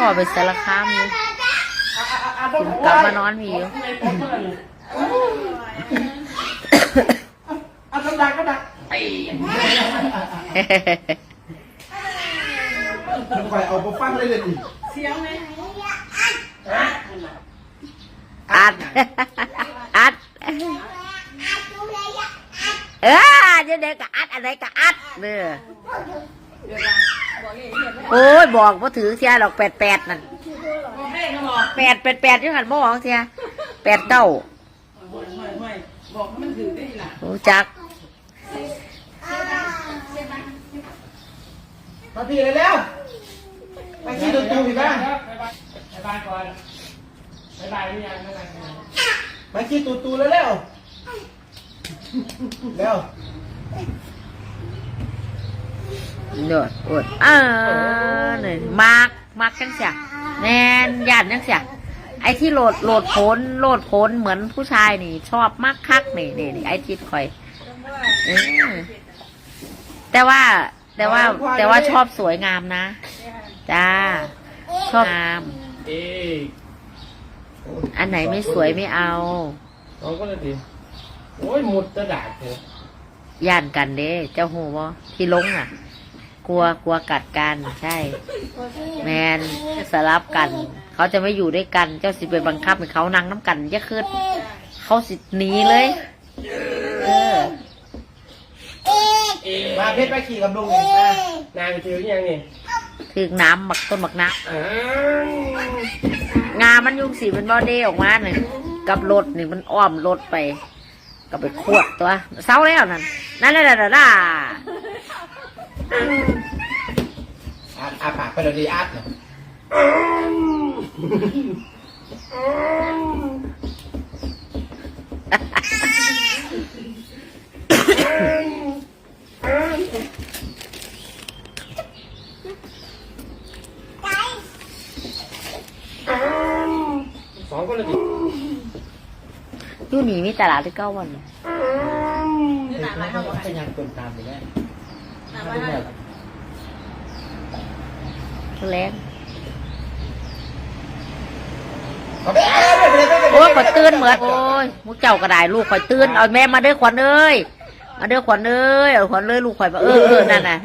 พ่อไปสารคามอยู่กลับมานอนมีอยู่เอากระดักกระดักคอยเอาไปฟังเลยเลยดิอัด อัดเออเดี๋ยวเด็กก็อัดอะไรก็อัดเด้อ โอ้ยบอกว่าถือเสียหรอกแปดแปดนั่นแปดแปดแปดอยังหันบ่บอกเสียแปดเก้าบอกมันถือได้ล่ะรู้จักมาพี่เลยแล้วไปขี้ตัวตูอีกบ้างบายบายก่อนบายบายหรือยังบายบายก่อนไปขี้ตูตูแล้วแล้วแล้ว เด้ออดเออนี่มากมากจังเสียแน่นยันจังเสียไอ้ที่โหลดโหลดโผนโหลดโผนเหมือนผู้ชายนี่ ชอบมากคักนี่นี่นี่ไอ้ทิดคอยเออแต่ว่า แต่ว่า แต่ว่าชอบสวยงามนะจ้าชอบงามเอ๊ะอันไหนไม่สวยไม่เอาน้องก็เลยดิโอ้ยหมุดกระดาษเถอะย่านกันเด้เจ้าหูบ่ที่ลงอะ กลัวกลัวกัดกันใช่ แมนสลับกัน เขาจะไม่อยู่ด้วยกัน เจ้าสิไปบังคับให้เขานั่งน้ำกันจะขึ้นเขาสิหนีเลย เออเอ๊ะมาเพชรไปขี่กับลุงอีกนะนางถือยังนี่ถึงน้ำบักต้นบักน้อ้าวำงามันยุงสีเป็นบอเด้ออกมาหนึ่งกับรถนี่มันอ้อมรถไป ก็ไปขวดตัวเศร้าแล้วนั่นนั่นนั่นนั่นนั่น อาอาปากไปเลยดีอาร์ตเนี่ยสองก็เลยดิอยู่นี่มีตลาดที่เก้าวันเนี่ยเด็กมันก็พยายามกดตามไปได้แรงเอาไปเอา ไปเลยไปเลยโอ้ยข่อยตื่นเหมือนโอ้ยมุกเจ้าก็ได้ลูกข่อยตื่นเอาแม่มาเด้อขวัญเอ้ยมาเด้อขวัญเอ้ยเอาขวัญเลยลูกข่อยมาเออเออนั่นน่ะ